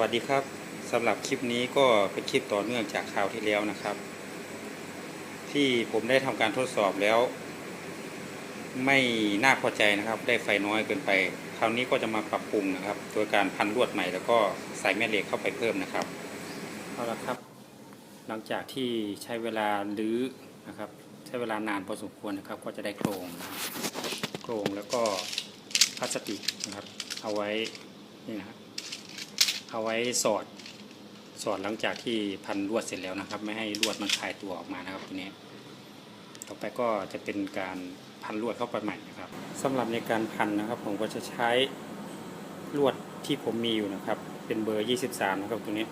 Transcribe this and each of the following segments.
วัสดีครับสำหรับคลิปนี้ก็เป็นคลิปต่อเนื่องจากคราวที่แล้วนะครับ ที่ผมได้ทำการทดสอบแล้ว ไม่น่าพอใจนะครับ ได้ไฟน้อยเกินไป คราวนี้ก็จะมาปรับปรุงนะครับ โดยการพันลวดใหม่แล้วก็ใส่แม่เหล็กเข้าไปเพิ่มนะครับเอาละครับ หลังจากที่ใช้เวลาลื้อนะครับ ใช้เวลานานพอสมควรนะครับ ก็จะได้โครงโครงแล้วก็พลาสติกนะครับ เอาไว้นี่นะครับ เอาไว้สอดสอดหลังจากที่พันลวดเสร็จแล้วนะครับ ไม่ให้ลวดมันคลายตัวออกมานะครับตัวนี้ ต่อไปก็จะเป็นการพันลวดเข้าไปใหม่นะครับสำหรับในการพันนะครับ ผมก็จะใช้ลวดที่ผมมีอยู่นะครับ เป็นเบอร์ 23 นะครับตัวนี้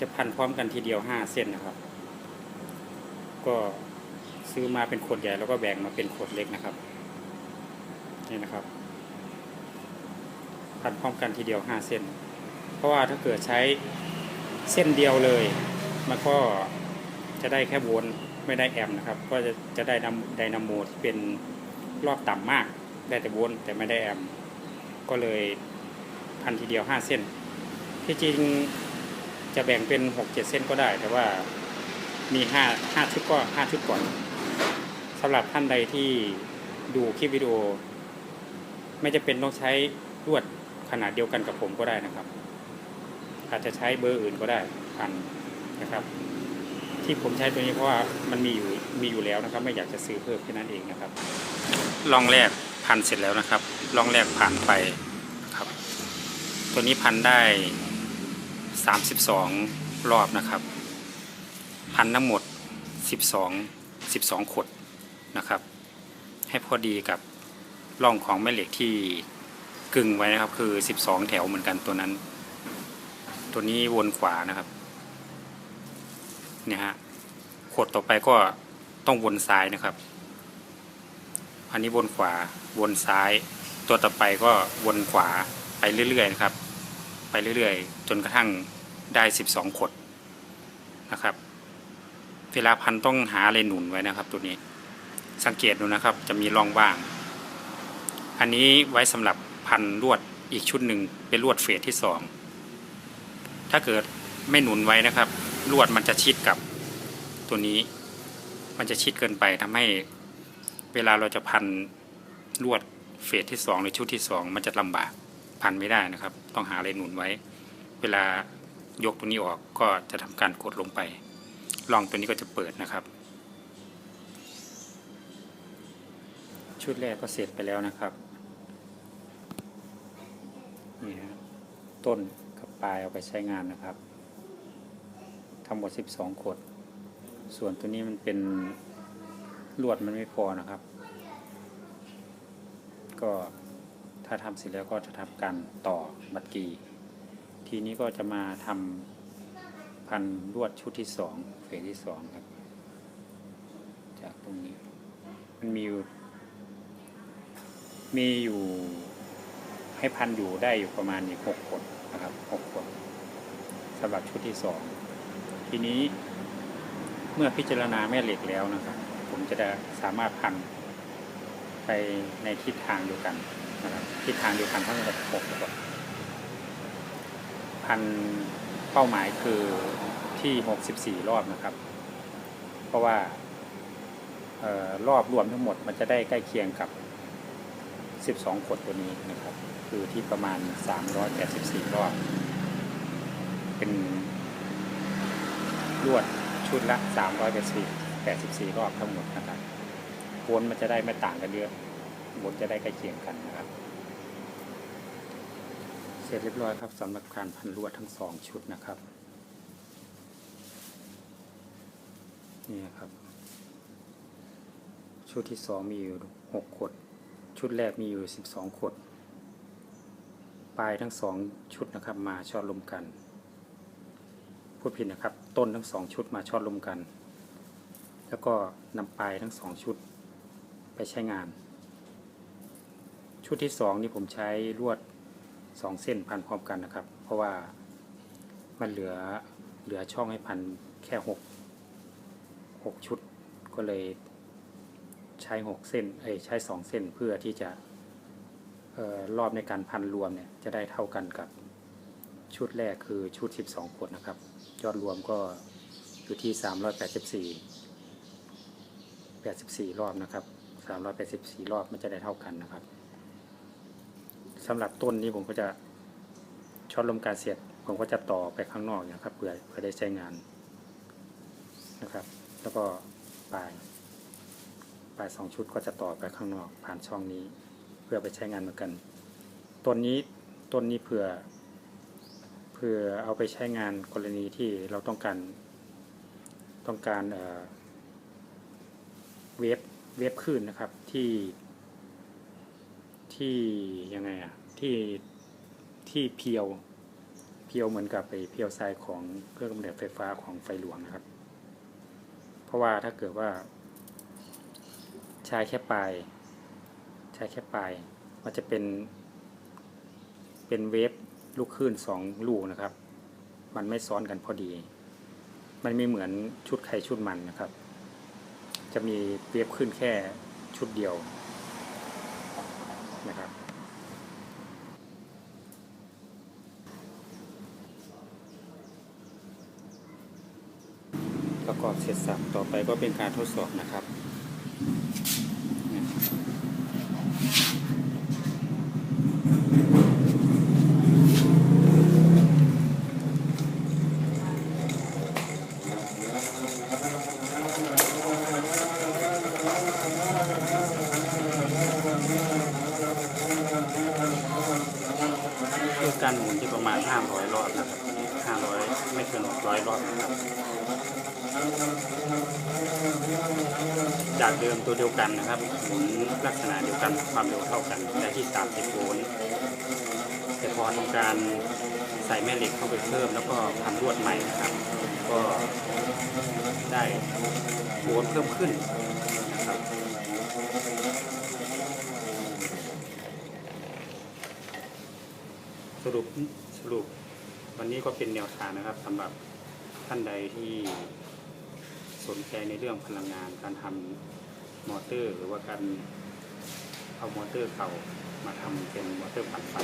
จะพันพร้อมกันทีเดียว 5 เส้นนะครับ ก็ซื้อมาเป็นขวดใหญ่แล้วก็แบ่งมาเป็นขวดเล็กนะครับนี่นะครับ พันพร้อมกันทีเดียว 5 เส้น เพราะว่าถ้าเกิดใช้เส้นเดียวเลย มันก็จะได้แค่โวลต์ไม่ได้แอมนะครับ ก็จะจะได้นำไดนาโมที่เป็นรอบต่ำมาก ได้แต่โวลต์แต่ไม่ได้แอม ก็เลยพันทีเดียว 5 เส้น ที่จริงจะแบ่งเป็น 6-7 เส้นก็ได้ แต่ว่ามี 5 5 ชุดก็ 5 ชุดก่อนสำหรับท่านใดที่ดูคลิปวิดีโอ ไม่จะเป็นต้องใช้ลวดขนาดเดียวกันกับผมก็ได้นะครับ อาจจะใช้เบอร์อื่นก็ได้พันนะครับ ที่ผมใช้ตัวนี้เพราะว่ามันมีอยู่มีอยู่แล้วนะครับ ไม่อยากจะซื้อเพิ่มแค่นั้นเองนะครับลองแรกพันเสร็จแล้วนะครับลองแรกผ่านไปนะครับ ตัวนี้พันได้ 32 รอบนะครับ พันทั้งหมด 12 12 ขดนะครับ ให้พอดีกับร่องของแม่เหล็กที่กึ่งไว้นะครับ คือ 12 แถวเหมือนกันตัวนั้น ตัวนี้วนขวานะครับเนี่ยฮะขดต่อไปก็ต้องวนซ้ายนะครับ อันนี้วนขวาวนซ้าย ตัวต่อไปก็วนขวาไปเรื่อยๆนะครับ ไปเรื่อยๆ จนกระทั่งได้ 12 ขดนะครับ เวลาพันต้องหาอะไรหนุนไว้นะครับ ตัวนี้สังเกตดูนะครับ จะมีร่องว่าง อันนี้ไว้สำหรับพันลวดอีกชุดหนึ่งเป็นลวดเฟสที่สอง ถ้าเกิดไม่หนุนไว้นะครับ ลวดมันจะชิดกับตัวนี้ มันจะชิดเกินไปทำให้เวลาเราจะพันลวดเฟสที่สองหรือชุดที่สองมันจะลำบากพันไม่ได้นะครับ ต้องหาอะไรหนุนไว้ เวลายกตัวนี้ออกก็จะทำการกดลงไปลองตัวนี้ก็จะเปิดนะครับ ชุดแรกก็เสร็จไปแล้วนะครับนี่ครับต้น ปลายเอาไปใช้งานนะครับ ทั้งหมด 12ขดส่วนตัวนี้มันเป็นลวดมันไม่พอนะครับ ก็ถ้าทำเสร็จแล้วก็จะทำการต่อบัตรกีทีนี้ก็จะมาทำพันลวดชุดที่สองเฟสที่สองครับ จากตรงนี้มันมีอยู่มีอยู่ให้พันอยู่ได้อยู่ประมาณอีกหกคนนะครับห สำหรับชุดที่สองทีนี้เมื่อพิจารณาแม่เหล็กแล้วนะครับ ผมจะได้สามารถพันไปในทิศทางเดียวกันนะครับทิศทางเดียวกันทั้งหมดหกคนพันเป้าหมายคือที่หกสิบสี่รอบนะครับ เพราะว่าออรอบรวมทั้งหมดมันจะได้ใกล้เคียงกับ 12ขดตัวนี้นะครับ คือที่ประมาณ 384 รอบ เป็นลวดชุดละ384 84รอบทั้งหมดนะครับวนมันจะได้ไม่ต่างกันเยอะวนจะได้ใกล้เคียงกันนะครับ เสร็จเรียบร้อยครับสำหรับการพันลวดทั้งสองชุดนะครับนี่ครับ ชุดที่สองมีอยู่หกขด ชุดแรกมีอยู่12ขด ปลายทั้งสองชุดนะครับมาชอดลมกัน พูดผิดนะครับ ต้นทั้งสองชุดมาชอดลมกัน แล้วก็นำปลายทั้งสองชุดไปใช้งาน ชุดที่สองนี่ผมใช้ลวดสองเส้นพันพร้อมกันนะครับ เพราะว่ามันเหลือเหลือช่องให้พันแค่หกหกชุดก็เลยใช้หกเส้นเอ้ใช้สองเส้นเพื่อที่จะออรอบในการพันรวมเนี่ยจะได้เท่ากันกับ ชุดแรกคือชุด 12 ขวดนะครับ ยอดรวมก็อยู่ที่ 384 84 รอบนะครับ 384 รอบมันจะได้เท่ากันนะครับสำหรับต้นนี้ผมก็จะช็อตลมการเสียดผมก็จะต่อไปข้างนอกนะครับเพื่อเพื่อได้ใช้งานนะครับ แล้วก็ปลายปลายสองชุดก็จะต่อไปข้างนอกผ่านช่องนี้ เพื่อไปใช้งานเหมือนกันต้นนี้ต้นนี้เผื่อ เพื่อเอาไปใช้งานกรณีที่เราต้องการ ต้องการเอ่อเวฟเวฟคลื่นนะครับที่ที่ยังไงอะที่ที่เพียวเพียวเหมือนกับไปเพียวทรายของเครื่องกำเนิดไฟฟ้าของไฟหลวงนะครับ เพราะว่าถ้าเกิดว่า ใช้แค่ปลายใช้แค่ปลายมันจะเป็นเป็นเวฟ ลูกคลื่นสองลูกนะครับ มันไม่ซ้อนกันพอดี มันไม่เหมือนชุดไข่ชุดมันนะครับ จะมีเวฟขึ้นแค่ชุดเดียวนะครับประกอบเสร็จสับต่อไปก็เป็นการทดสอบนะครับ คือการห มุนที่ประมาณ500รอบนะครับ500ไม่เกิน600รอบนะครับ จากเดิมตัวเดียวกันนะครับหมุนลักษณะเดียวกันความเร็วเท่ากันได้ที่30โวลต์แต่พอทำการใส่แม่เหล็กเข้าไปเพิ่มแล้วก็พันลวดใหม่นะครับ ก็ได้โวลต์เพิ่มขึ้นนะครับสรุป สรุปวันนี้ก็เป็นแนวทางนะครับสำหรับท่านใดที่สนใจในเรื่องพลังงานการทำมอเตอร์ หรือว่าการเอามอเตอร์เก่ามาทำเป็นมอเตอร์ปั่นไฟ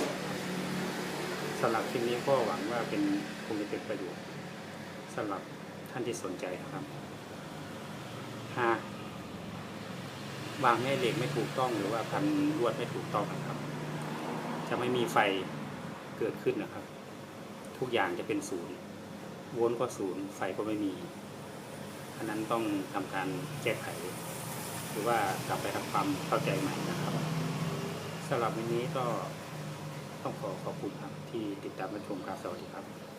สำหรับคลิปนี้ก็หวังว่าเป็นคงจะเป็นประโยชน์สำหรับท่านที่สนใจนะครับหากวางแม่เหล็กไม่ถูกต้องหรือว่าพันลวดไม่ถูกต้องนะครับ จะไม่มีไฟ เกิดขึ้นนะครับ ทุกอย่างจะเป็นศูนย์โวลต์ก็ศูนย์ไฟก็ไม่มีอันนั้นต้องทำการแก้ไข หรือว่ากลับไปทำความเข้าใจใหม่นะครับสำหรับวันนี้ก็ต้องขอขอบคุณครับที่ติดตามมาชมครับสวัสดีครับ